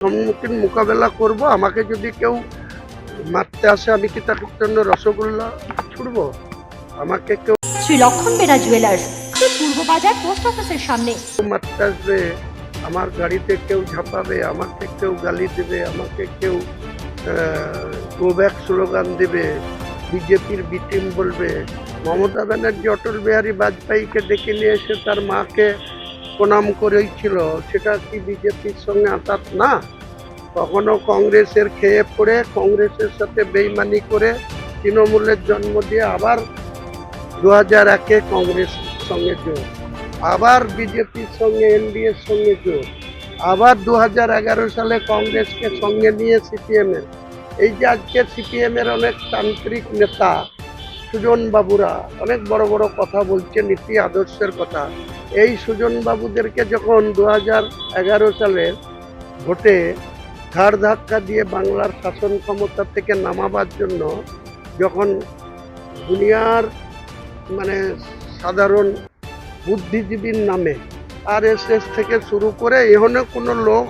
সম্মুখীন মোকাবেলা করব আমাকে যদি কেউ মারতে আসে আমি কি তার জন্য রসগোল্লা ছুড়বো? আমাকে কেউ শ্রী লক্ষণ বেরা জুয়েলার্স পূর্ব বাজার পোস্ট অফিসের সামনে। মারতে আসবে আমার গাড়িতে কেউ ঝাঁপাবে আমাকে কেউ গালি দেবে আমাকে কেউ গোব্যাক স্লোগান দেবে বিজেপির বিটিম বলবে। মমতা ব্যানার্জি অটল বিহারী বাজপেয়ীকে ডেকে নিয়ে এসে তার মাকে প্রণাম করেছিল সেটা কি বিজেপির সঙ্গে আতাত? না। কখনো কংগ্রেসের খেয়ে পড়ে, কংগ্রেসের সাথে বেইমানি করে তৃণমূলের জন্ম দিয়ে আবার দু হাজার একে কংগ্রেস সঙ্গে যোগ আবার বিজেপির সঙ্গে, এনডিএর সঙ্গে যোগ আবার দু হাজার এগারো সালে কংগ্রেসকে সঙ্গে নিয়ে সিপিএমের। এই যে আজকে সিপিএমের অনেক তান্ত্রিক নেতা সুজন বাবুরা অনেক বড় বড় কথা বলছে নীতি আদর্শের কথা। এই সুজন বাবুদেরকে যখন দু হাজার এগারো সালে ভোটে ঘাড় ধাক্কা দিয়ে বাংলার শাসন ক্ষমতা থেকে নামাবার জন্য যখন দুনিয়ার মানে সাধারণ বুদ্ধিজীবীর নামে আর এস এস থেকে শুরু করে এখানে কোনো লোক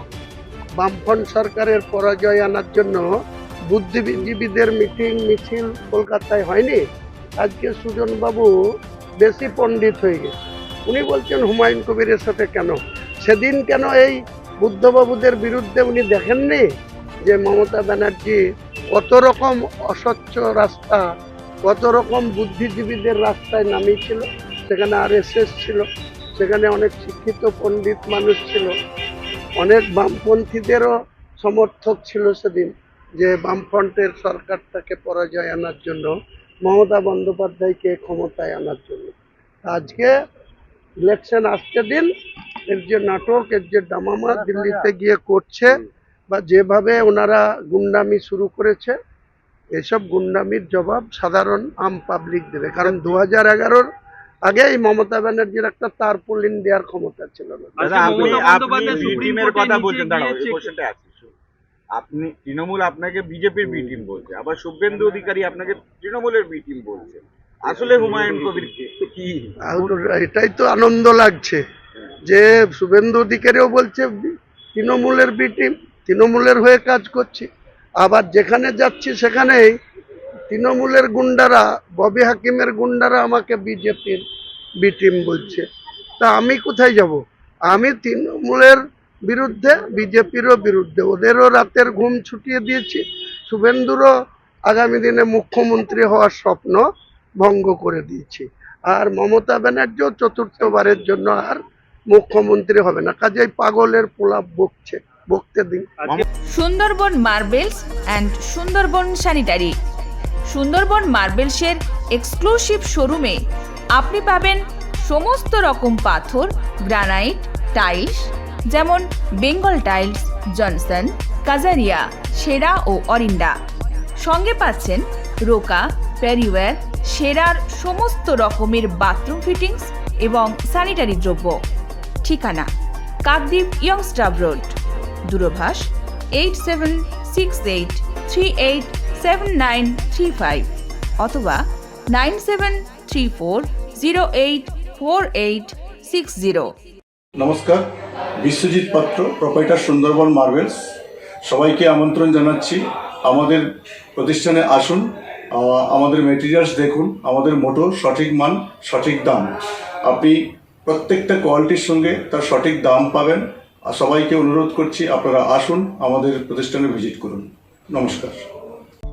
বামফ্রন্ট সরকারের পরাজয় আনার জন্য বুদ্ধিজীবীদের মিটিং, মিছিল কলকাতায় হয়নি? আজকে সুজনবাবু বেশি পণ্ডিত হয়ে গেছে। উনি বলছেন, হুমায়ুন কবিরের সাথে কেন? সেদিন কেন এই বুদ্ধবাবুদের বিরুদ্ধে উনি দেখেননি যে মমতা ব্যানার্জি কত রকম অস্বচ্ছ রাস্তা, কত রকম বুদ্ধিজীবীদের রাস্তায় নামিয়েছিল? সেখানে আর ছিল, সেখানে অনেক শিক্ষিত পণ্ডিত মানুষ ছিল। অনেক বামপন্থীদেরও সমর্থক ছিল সেদিন যে বামফ্রন্টের সরকারটাকে পরাজয় আনার জন্য মমতা বন্দ্যোপাধ্যায়কে ক্ষমতায় আনার জন্য। আজকে ইলেকশন আসছে দিন এর যে নাটক এর যে ডামামা দিল্লিতে গিয়ে করছে বা যেভাবে ওনারা গুন্ডামি শুরু করেছে এসব গুন্ডামির জবাব সাধারণ আম পাবলিক দেবে। কারণ দু হাজার এগারোর আগে এই মমতা ব্যানার্জির একটা তারপুলিন দেওয়ার ক্ষমতা ছিল না। দাদা আপনি, তৃণমূল আপনাকে বিজেপির বি টিম বলছে, আবার শুভেন্দু অধিকারী আপনাকে তৃণমূলের বি টিম বলছে। আসলে হুমায়ুন কবির কি এটাই তো আনন্দ লাগছে, যে শুভেন্দু অধিকারীও বলছে তৃণমূলের বি টিম তৃণমূলের হয়ে কাজ করছি। আবার যেখানে যাচ্ছি সেখানেই তৃণমূলের গুন্ডারা, ববি হাকিমের গুন্ডারা আমাকে বিজেপির বি টিম বলছে। তা আমি কোথায় যাব? আমি তৃণমূলের বিরুদ্ধে বিজেপিরও বিরুদ্ধে। ওদেরও রাতের ঘুম ছুটিয়ে দিয়েছি। শুভেন্দুরও আগামী দিনে মুখ্যমন্ত্রী হওয়ার স্বপ্ন ভঙ্গ করে দিয়েছি। আর মমতা ব্যানার্জিও চতুর্থবারের জন্য আর মুখ্যমন্ত্রী হবে না। কাজেই পাগলের পোলাপ বকছে বকতে দিন। Sundarban marbles and Sundarban sanitary. Sundarban মার্বেলসের exclusive শোরুমে আপনি পাবেন সমস্ত রকম পাথর গ্রানাইট টাইলস যেমন বেঙ্গল টাইলস, জনসন, কাজারিয়া, সেরা ও অরিন্ডা সঙ্গে পাচ্ছেন রোকা, প্যারিওয়্যার, সেরার সমস্ত রকমের বাথরুম ফিটিংস এবং স্যানিটারি দ্রব্য। ঠিকানা, Kakdwip youngster road. দূরভাষ eight seven six eight three eight seven nine three five অথবা nine seven three four zero eight four eight six zero. নমস্কার। বিশ্বজিৎ পাত্র প্রোপাইটার সুন্দরবন মার্বেলস সবাইকে আমন্ত্রণ জানাচ্ছি। আমাদের প্রতিষ্ঠানে আসুন আমাদের মেটেরিয়ালস দেখুন, আমাদের মোটো সঠিক মান, সঠিক দাম। আপনি প্রত্যেকটা কোয়ালিটির সঙ্গে তার সঠিক দাম পাবেন। সবাইকে অনুরোধ করছি, আপনারা আসুন, আমাদের প্রতিষ্ঠানে ভিজিট করুন। নমস্কার।